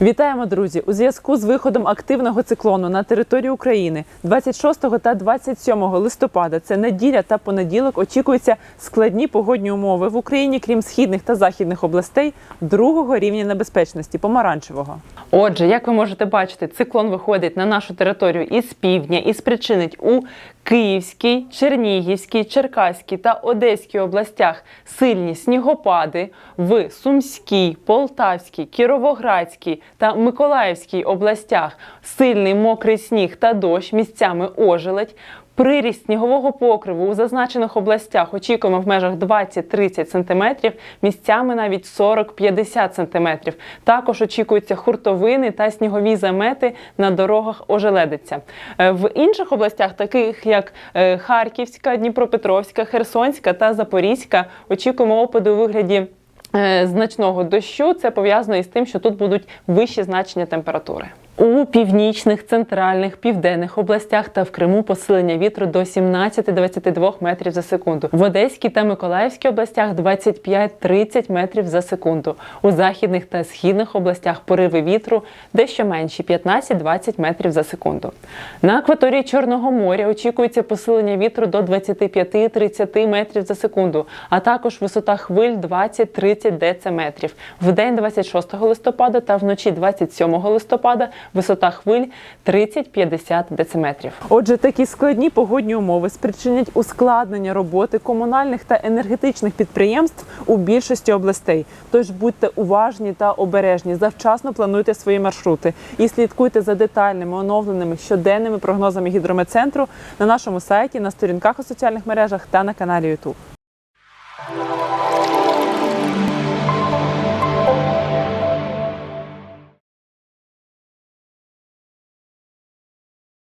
Вітаємо, друзі! У зв'язку з виходом активного циклону на територію України 26 та 27 листопада, це неділя та понеділок, очікуються складні погодні умови в Україні, крім східних та західних областей другого рівня небезпечності помаранчевого. Отже, як ви можете бачити, циклон виходить на нашу територію із півдня і спричинить у Київській, Чернігівській, Черкаській та Одеській областях сильні снігопади в Сумській, Полтавській, Кіровоградській та Миколаївській областях, сильний мокрий сніг та дощ місцями ожеледь. Приріст снігового покриву у зазначених областях очікуємо в межах 20-30 см, місцями навіть 40-50 см. Також очікуються хуртовини та снігові замети на дорогах ожеледиця. Е, В інших областях, таких як е, Харківська, Дніпропетровська, Херсонська та Запорізька, очікуємо опади у вигляді значного дощу. Це пов'язано із тим, що тут будуть вищі значення температури. У північних, центральних, південних областях та в Криму посилення вітру до 17-22 метрів за секунду. В Одеській та Миколаївській областях 25-30 метрів за секунду. У західних та східних областях пориви вітру дещо менші 15-20 метрів за секунду. На акваторії Чорного моря очікується посилення вітру до 25-30 метрів за секунду, а також висота хвиль 20-30 дециметрів. В день 26 листопада та вночі 27 листопада висота хвиль 30-50 дециметрів. Отже, такі складні погодні умови спричинять ускладнення роботи комунальних та енергетичних підприємств у більшості областей. Тож будьте уважні та обережні, завчасно плануйте свої маршрути і слідкуйте за детальними оновленими щоденними прогнозами гідрометцентру на нашому сайті, на сторінках у соціальних мережах та на каналі YouTube.